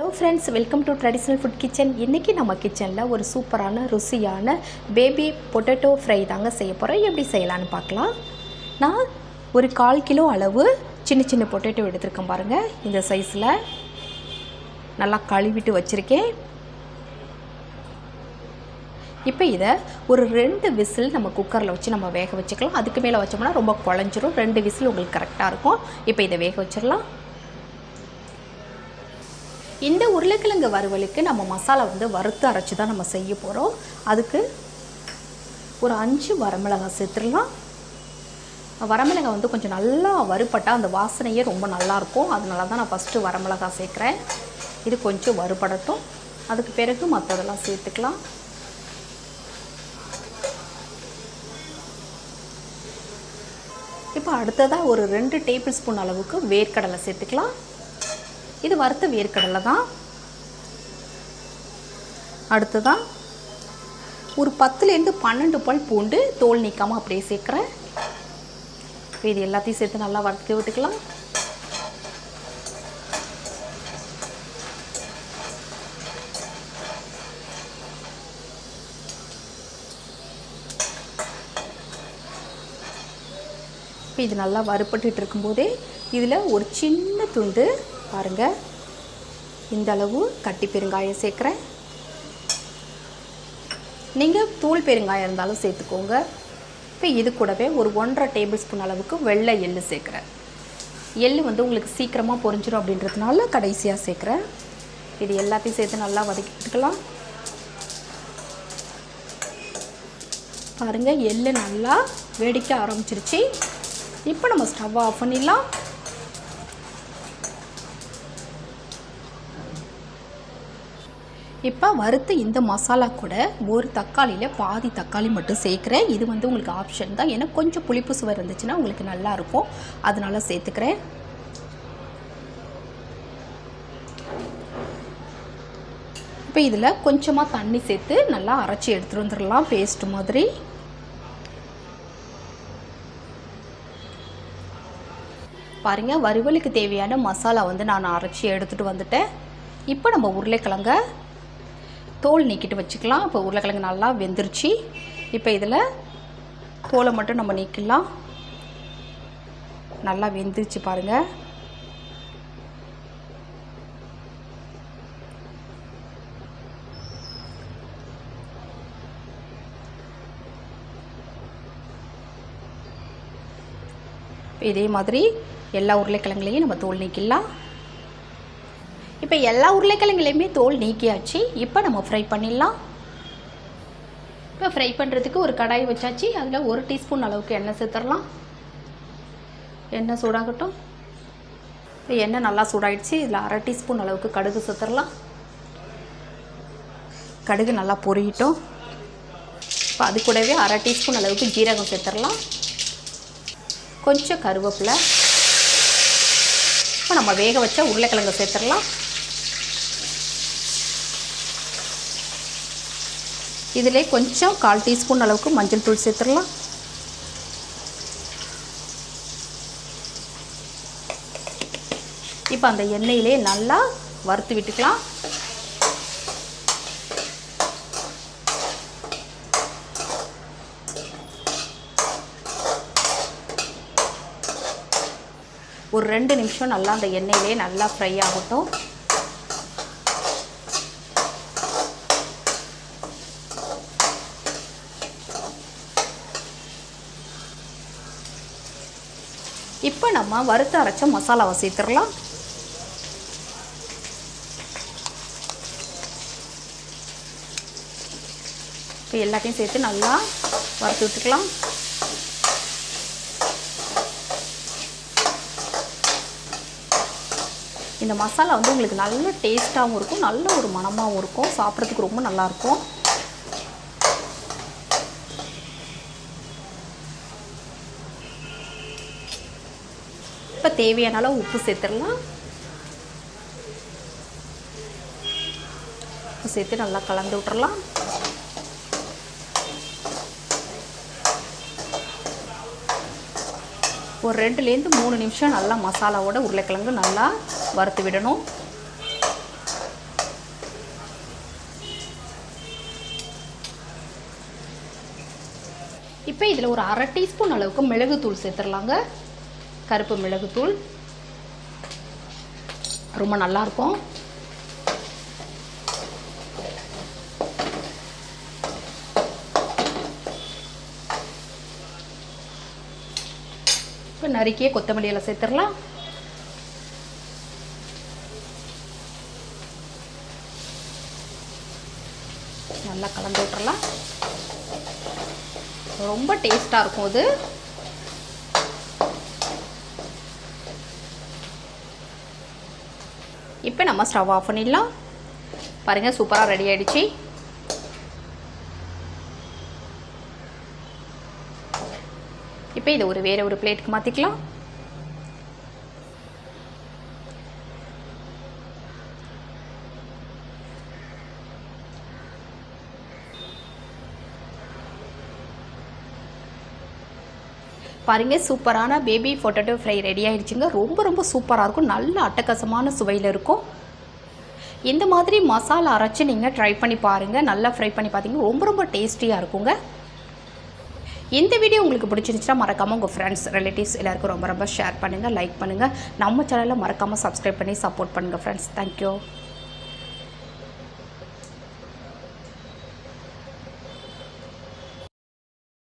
Hello friends welcome to traditional food kitchen இன்றைக்கி நம்ம கிச்சனில் ஒரு சூப்பரான ருசியான பேபி பொட்டேட்டோ ஃப்ரை தாங்க செய்ய போகிறோம் எப்படி செய்யலான்னு பார்க்கலாம். நான் ஒரு கால் கிலோ அளவு சின்ன சின்ன பொட்டேட்டோ எடுத்திருக்கேன் பாருங்கள் இந்த சைஸில் நல்லா கழுவிட்டு வச்சுருக்கேன். இப்போ இதை ஒரு ரெண்டு விசில் நம்ம குக்கரில் வச்சு நம்ம வேக வச்சுக்கலாம். அதுக்கு மேலே வச்சோம்னா ரொம்ப குழஞ்சிரும். ரெண்டு விசில் உங்களுக்கு கரெக்டாக இருக்கும். இப்போ இதை வேக வச்சிடலாம். இந்த உருளைக்கிழங்கு வறுவலுக்கு நம்ம மசாலா வந்து வறுத்து அரைச்சி தான் நம்ம செய்ய போகிறோம் அதுக்கு ஒரு அஞ்சு வரமிளகாய் சேர்த்துடலாம். வரமிளகாய் வந்து கொஞ்சம் நல்லா வறுபட்டால் அந்த வாசனையே ரொம்ப நல்லாயிருக்கும் அதனால தான் நான் ஃபஸ்ட்டு வரமிளகாய் சேர்க்குறேன். இது கொஞ்சம் வறுபடட்டும். அதுக்கு பிறகு மற்றதெல்லாம் சேர்த்துக்கலாம். இப்போ அடுத்ததாக ஒரு ரெண்டு டேபிள் ஸ்பூன் அளவுக்கு வேர்க்கடலை சேர்த்துக்கலாம். இது வறுத்த வேர்க்கடலை தான். அடுத்ததான் ஒரு பத்துலேருந்து பன்னெண்டு பல் பூண்டு தோல் நீக்காமல் அப்படியே சேர்க்குறேன். இது எல்லாத்தையும் சேர்த்து நல்லா வறுத்து விட்டுக்கலாம். இது நல்லா வறுப்பட்டுட்டு இருக்கும்போதே இதில் ஒரு சின்ன துண்டு பாருங்கள் இந்த அளவு கட்டி பெருங்காயம் சேர்க்குறேன். நீங்கள் தூள் பெருங்காயம் இருந்தாலும் சேர்த்துக்கோங்க. இப்போ இது கூடவே ஒரு ஒன்றரை டேபிள் ஸ்பூன் அளவுக்கு வெள்ளை எள்ளு சேர்க்குறேன். எள்ளு வந்து உங்களுக்கு சீக்கிரமாக பொரிஞ்சிடும் அப்படின்றதுனால கடைசியாக சேர்க்குறேன். இது எல்லாத்தையும் சேர்த்து நல்லா வதக்கிட்டுக்கலாம் பாருங்கள் எள்ளு நல்லா வெடிக்க ஆரம்பிச்சிருச்சு. இப்போ நம்ம ஸ்டவ் ஆஃப் பண்ணிடலாம். இப்போ வறுத்த இந்த மசாலா கூட ஒரு தக்காளியில் பாதி தக்காளி மட்டும் சேர்க்குறேன். இது வந்து உங்களுக்கு ஆப்ஷன் தான். ஏன்னா கொஞ்சம் புளிப்பு சுவை இருந்துச்சுன்னா உங்களுக்கு நல்லாயிருக்கும் அதனால சேர்த்துக்கிறேன். இப்போ இதில் கொஞ்சமாக தண்ணி சேர்த்து நல்லா அரைச்சி எடுத்துகிட்டு வந்துடலாம். பேஸ்ட் மாதிரி. பாருங்கள் வறுவலுக்கு தேவையான மசாலா வந்து நான் அரைச்சி எடுத்துகிட்டு வந்துட்டேன். இப்போ நம்ம உருளைக்கிழங்க தோல் நீக்கிட்டு வச்சுக்கலாம். இப்போ உருளைக்கிழங்கு நல்லா வெந்துருச்சு. இப்போ இதில் தோலை மட்டும் நம்ம நீக்கலாம் நல்லா வெந்துருச்சு பாருங்கள் இதே மாதிரி எல்லா உருளைக்கிழங்குலையும் நம்ம தோல் நீக்கிடலாம். இப்போ எல்லா உருளைக்கிழங்குலையுமே தோல் நீக்கியாச்சு. இப்போ நம்ம ஃப்ரை பண்ணிடலாம். இப்போ ஃப்ரை பண்ணுறதுக்கு ஒரு கடாய் வச்சாச்சு. அதில் ஒரு டீஸ்பூன் அளவுக்கு எண்ணெய் சேர்த்துடலாம். எண்ணெய் சூடாகட்டும். இப்போ எண்ணெய் நல்லா சூடாயிடுச்சு. இதில் அரை டீஸ்பூன் அளவுக்கு கடுகு சேர்த்துடலாம். கடுகு நல்லா பொரியட்டும். இப்போ அது கூடவே அரை டீஸ்பூன் அளவுக்கு ஜீரகம் சேர்த்துடலாம். கொஞ்சம் கருவேப்பிலை. இப்போ நம்ம வேக வச்ச உருளைக்கிழங்கு சேர்த்துடலாம். இதிலே கொஞ்சம் கால் டீஸ்பூன் அளவுக்கு மஞ்சள் தூள் சேர்த்துடலாம். இப்போ அந்த எண்ணெயிலே நல்லா வறுத்து விட்டுக்கலாம். ஒரு ரெண்டு நிமிஷம் நல்லா அந்த எண்ணெயிலே நல்லா ஃப்ரை ஆகட்டும். இப்போ நம்ம வறுத்து அரைச்ச மசாலாவை சேர்த்துடலாம். இப்போ எல்லாத்தையும் சேர்த்து நல்லா வறுத்து விட்டுக்கலாம். இந்த மசாலா வந்து உங்களுக்கு நல்ல டேஸ்ட்டாகவும் இருக்கும் நல்ல ஒரு மணமாகவும் இருக்கும் சாப்பிட்றதுக்கு ரொம்ப நல்லாயிருக்கும் இப்போ தேவையான அளவு உப்பு சேர்த்துடலாம். உப்பு சேர்த்து நல்லா கலந்து விட்டுறலாம். ஒரு ரெண்டுலேருந்து மூணு நிமிஷம் நல்லா மசாலாவோட உருளைக்கிழங்கு நல்லா வறுத்து விடணும். இப்போ இதில் ஒரு அரை டீஸ்பூன் அளவுக்கு மிளகு தூள் சேர்த்துடலாங்க. கருப்பு மிளகுத்தூள். ரொம்ப நல்லாயிருக்கும் இப்போ நறுக்கிய கொத்தமல்லி எல்லாம் சேர்த்துடலாம். நல்லா கலந்து விட்டுறலாம். ரொம்ப டேஸ்ட்டாக இருக்கும் அது. இப்போ நம்ம ஸ்டவ் ஆஃப் பண்ணிடலாம். பாருங்கள் சூப்பராக ரெடி ஆகிடுச்சி இப்போ இதை ஒரு வேறு ஒரு பிளேட்டுக்கு மாற்றிக்கலாம் பாருங்க சூப்பரான பேபி பொட்டேட்டோ ஃப்ரை ரெடி ஆயிடுச்சுங்க. ரொம்ப ரொம்ப சூப்பராக இருக்கும். நல்ல அட்டகாசமான சுவையில் இருக்கும். இந்த மாதிரி மசாலா அரைச்சி நீங்கள் ட்ரை பண்ணி பாருங்கள் நல்லா ஃப்ரை பண்ணி பார்த்தீங்கன்னா ரொம்ப ரொம்ப டேஸ்டியாக இருக்குங்க. இந்த வீடியோ உங்களுக்கு பிடிச்சிருந்துச்சுன்னா மறக்காமல் உங்கள் ஃப்ரெண்ட்ஸ் ரிலேட்டிவ்ஸ் எல்லாருக்கும் ரொம்ப ரொம்ப ஷேர் பண்ணுங்கள் லைக் பண்ணுங்கள் நம்ம சேனலில் மறக்காமல் சப்ஸ்கிரைப் பண்ணி சப்போர்ட் பண்ணுங்கள் ஃப்ரெண்ட்ஸ் தேங்க்யூ